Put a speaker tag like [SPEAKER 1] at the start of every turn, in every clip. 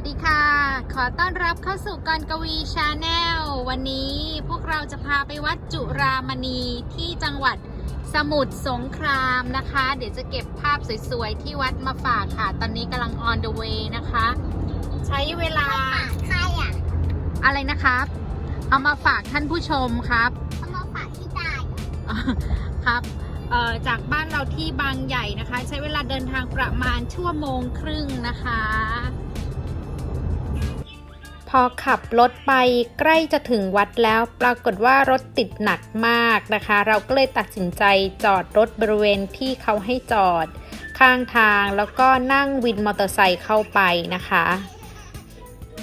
[SPEAKER 1] วัสดีค่ะ ขอต้อนรับเข้าสู่กรกวีชาแนล วันนี้พวกเราจะพาไปวัดจุรามณีที่จังหวัดสมุทรสงครามนะคะ เดี๋ยวจะเก็บภาพสวยๆ ที่วัดมาฝากค่ะ ตอนนี้กำลัง on the way นะคะ ใช้เวลา
[SPEAKER 2] ใครอะ
[SPEAKER 1] อะไรนะครับ เอามาฝากท่านผู้ชมครับ
[SPEAKER 2] เอามาฝากที่ตาย
[SPEAKER 1] ครับเอ่อจากบ้านเราที่บางใหญ่นะคะ ใช้เวลาเดินทางประมาณชั่วโมงครึ่งนะคะ พอขับรถไปใกล้จะถึงวัดแล้ว ปรากฏว่ารถติดหนักมากนะคะ เราก็เลยตัดสินใจจอดรถบริเวณที่เขาให้จอด ข้างทางแล้วก็นั่งวินมอเตอร์ไซค์เข้าไปนะคะ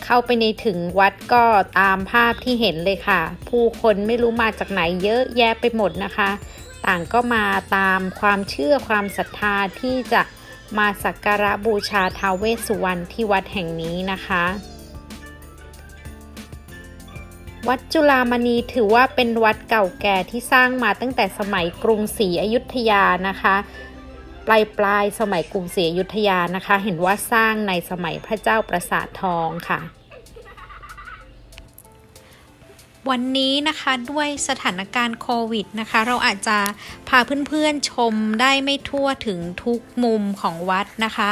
[SPEAKER 1] เข้าไปในถึงวัดก็ตามภาพที่เห็นเลยค่ะ ผู้คนไม่รู้มาจากไหนเยอะแยะไปหมดนะคะ ต่างก็มาตามความเชื่อความศรัทธาที่จะมาสักการะบูชาท้าวเวสสุวรรณที่วัดแห่งนี้นะคะ วัดจุฬามณีถือว่าเป็นวัดเก่าแก่ที่สร้างมาตั้งแต่สมัยกรุงศรีอยุธยานะคะปลายปลายสมัยกรุงศรีอยุธยานะคะ เห็นว่าสร้างในสมัยพระเจ้าประสาททองค่ะ วันนี้นะคะด้วยสถานการณ์โควิดนะคะ เราอาจจะพาเพื่อนๆชมได้ไม่ทั่วถึงทุกมุมของวัดนะคะ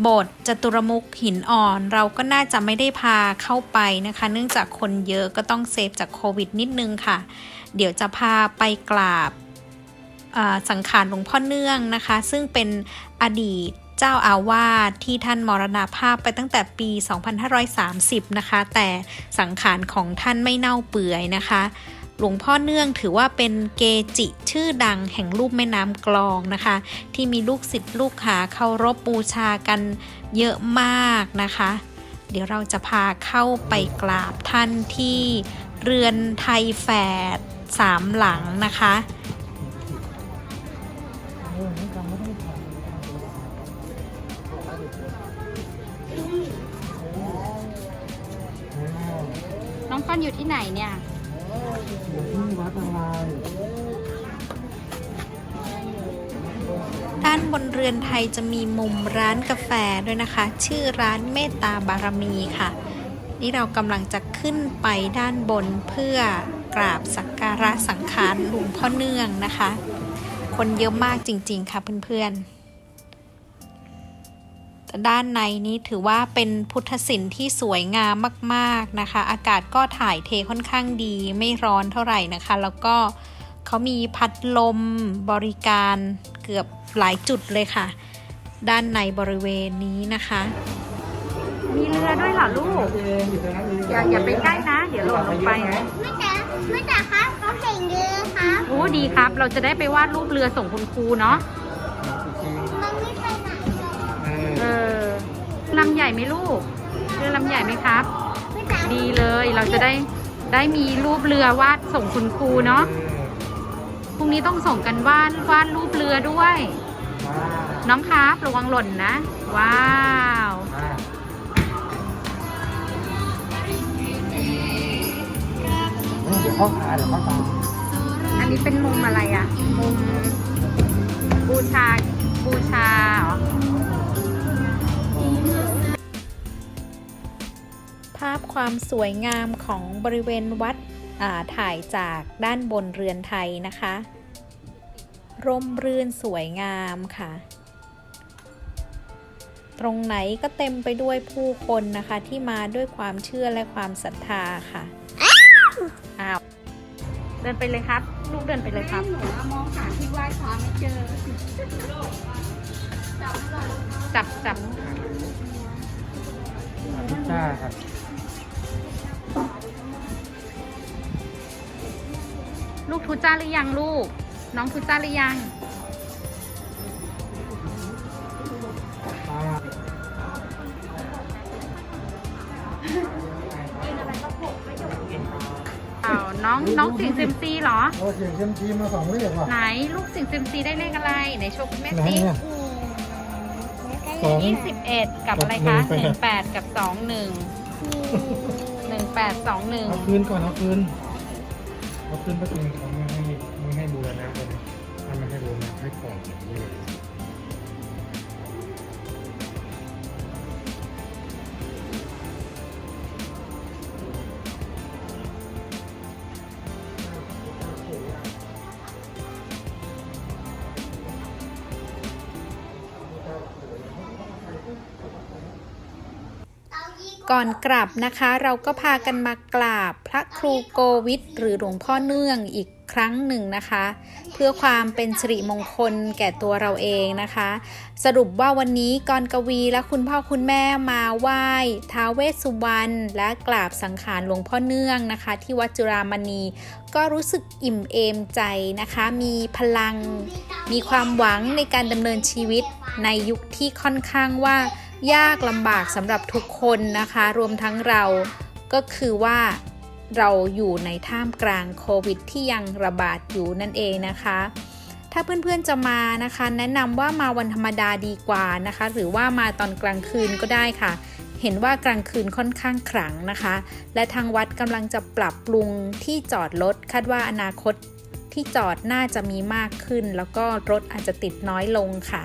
[SPEAKER 1] โบสถ์จตุรมุขหินอ่อน เราก็น่าจะไม่ได้พาเข้าไปนะคะ เนื่องจากคนเยอะก็ต้องเซฟจากโควิดนิดนึงค่ะ เดี๋ยวจะพาไปกราบสังขารหลวงพ่อเนื่องนะคะ ซึ่งเป็นอดีตเจ้าอาวาสที่ท่านมรณาภาพไปตั้งแต่ปี 2530 นะคะ แต่สังขารของท่านไม่เน่าเปื่อยนะคะ หลวงพ่อเนื่องถือว่าเป็นเกจิชื่อดังแห่งรูปแม่น้ำกลองนะคะ ที่มีลูกศิษย์ลูกหาเคารพบูชากันเยอะมากนะคะ เดี๋ยวเราจะพาเข้าไปกราบท่านที่เรือนไทยแฝดสามหลังนะคะน้องก้อนอยู่ที่ไหนเนี่ย
[SPEAKER 3] ด้า
[SPEAKER 1] นบนเรือนไทยจะมีมุมร้านกาแฟด้วยนะคะ ชื่อร้านเมตตาบารมีค่ะ นี่เรากำลังจะขึ้นไปด้านบนเพื่อกราบสักการะสังขารหลวงพ่อเนื่องนะคะ คนเยอะมากจริงๆค่ะเพื่อนๆ ด้านในนี้ถือว่าเป็นพุทธศิลป์ที่สวยงามมาก ๆนะคะ อากาศก็ถ่ายเทค่อนข้างดีไม่ร้อนเท่าไหร่นะคะ แล้วก็เขามีพัดลมบริการเกือบหลายจุดเลยค่ะ ด้านในบริเวณนี้นะคะ มีเรือด้วยเหรอลูก
[SPEAKER 3] เองอยู่ตรงนั้นเอง
[SPEAKER 1] อย่าอย่าไปใกล้นะ เดี๋ยวหล่นลงไปนะ
[SPEAKER 2] ไม่แต่ไม่แต่ครับเขาเห็นเรือครับ
[SPEAKER 1] โอ้ดีครับ เราจะได้ไปวาดรูปเรือส่งคุณครูเนาะ ออลำใหญ่ไหมลูกเรือลำใหญ่ไหมครับ
[SPEAKER 2] ไม่แต่
[SPEAKER 1] ดีเลยเราจะได้ได้มีรูปเรือวาดส่งคุณครูเนาะพรุ่งนี้ต้องส่งกันวาดวาดรูปเรือด้วย น้องครับระวังหล่นนะ ว้าว
[SPEAKER 3] เดี๋ยวเข้าขาเดี๋ยวเข้าขา
[SPEAKER 1] อันนี้เป็นมุมอะไรอะมุมบูชาบูชาเหรอาพความสวยงามของบริเวณวัดอ่าถ่ายจากด้านบนเรือนไทยนะคะ ร่มรื่นสวยงามค่ะ ตรงไหนก็เต็มไปด้วยผู้คนนะคะที่มาด้วยความเชื่อและความศรัทธาค่ะอ้าวเดินไปเลยครับ ลูกเดินไปเลยครับ
[SPEAKER 2] หนูมองหาที่ไหว้พระไม่เจอ
[SPEAKER 1] จับจับ
[SPEAKER 3] พิซซ่าครับ
[SPEAKER 1] ลูกทุจ้าหรือยังลูก น้องทุจ้าหรือยังอ้าวน้องน้องเสิงเซยมซีเหรอ
[SPEAKER 3] โอ้เสียงเซยมซีมาสองเลขว่ะ
[SPEAKER 1] ไหนลูกเสิงเซยมซีได้เลขอะไรไหนโชว์คุณแม่
[SPEAKER 3] ไหน
[SPEAKER 1] สิ
[SPEAKER 3] เนี่ย สอง
[SPEAKER 1] ยี่สิบเอ็ดกับอะไรคะ
[SPEAKER 3] กับ
[SPEAKER 1] ห
[SPEAKER 3] หนึ่
[SPEAKER 1] นึ่ง
[SPEAKER 3] ง
[SPEAKER 1] แป
[SPEAKER 3] แป
[SPEAKER 1] ด
[SPEAKER 3] ด
[SPEAKER 1] กับสองหนึ่งหนึ่งแปดสองหนึ่ง
[SPEAKER 3] เอาคืนก่อนเอาคืน เขาขึ้นประตูเขาไม่ให้ไม่ให้บูรณะเลยถ้าไม่ให้บูรณะให้ก่อนอย่างนี้เลย
[SPEAKER 1] ก่อนกลับนะคะ เราก็พากันมากราบพระครูโกวิทหรือหลวงพ่อเนื่องอีกครั้งหนึ่งนะคะ เพื่อความเป็นสิริมงคลแก่ตัวเราเองนะคะ สรุปว่าวันนี้กรกวีและคุณพ่อคุณแม่มาไหว้ท้าเวสสุวรรณและกราบสังขารหลวงพ่อเนื่องนะคะ ที่วัดจุฬามณี ก็รู้สึกอิ่มเอมใจนะคะ มีพลัง มีความหวังในการดำเนินชีวิตในยุคที่ค่อนข้างว่า ยากลำบากสำหรับทุกคนนะคะ รวมทั้งเราก็คือว่าเราอยู่ในท่ามกลางโควิดที่ยังระบาดอยู่นั่นเองนะคะ ถ้าเพื่อนๆจะมานะคะ แนะนำว่ามาวันธรรมดาดีกว่านะคะ หรือว่ามาตอนกลางคืนก็ได้ค่ะ เห็นว่ากลางคืนค่อนข้างขลังนะคะ และทางวัดกำลังจะปรับปรุงที่จอดรถคาดว่าอนาคตที่จอดน่าจะมีมากขึ้น แล้วก็รถอาจจะติดน้อยลงค่ะ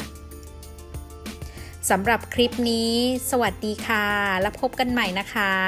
[SPEAKER 1] สำหรับคลิปนี้ สวัสดีค่ะ แล้วพบกันใหม่นะคะ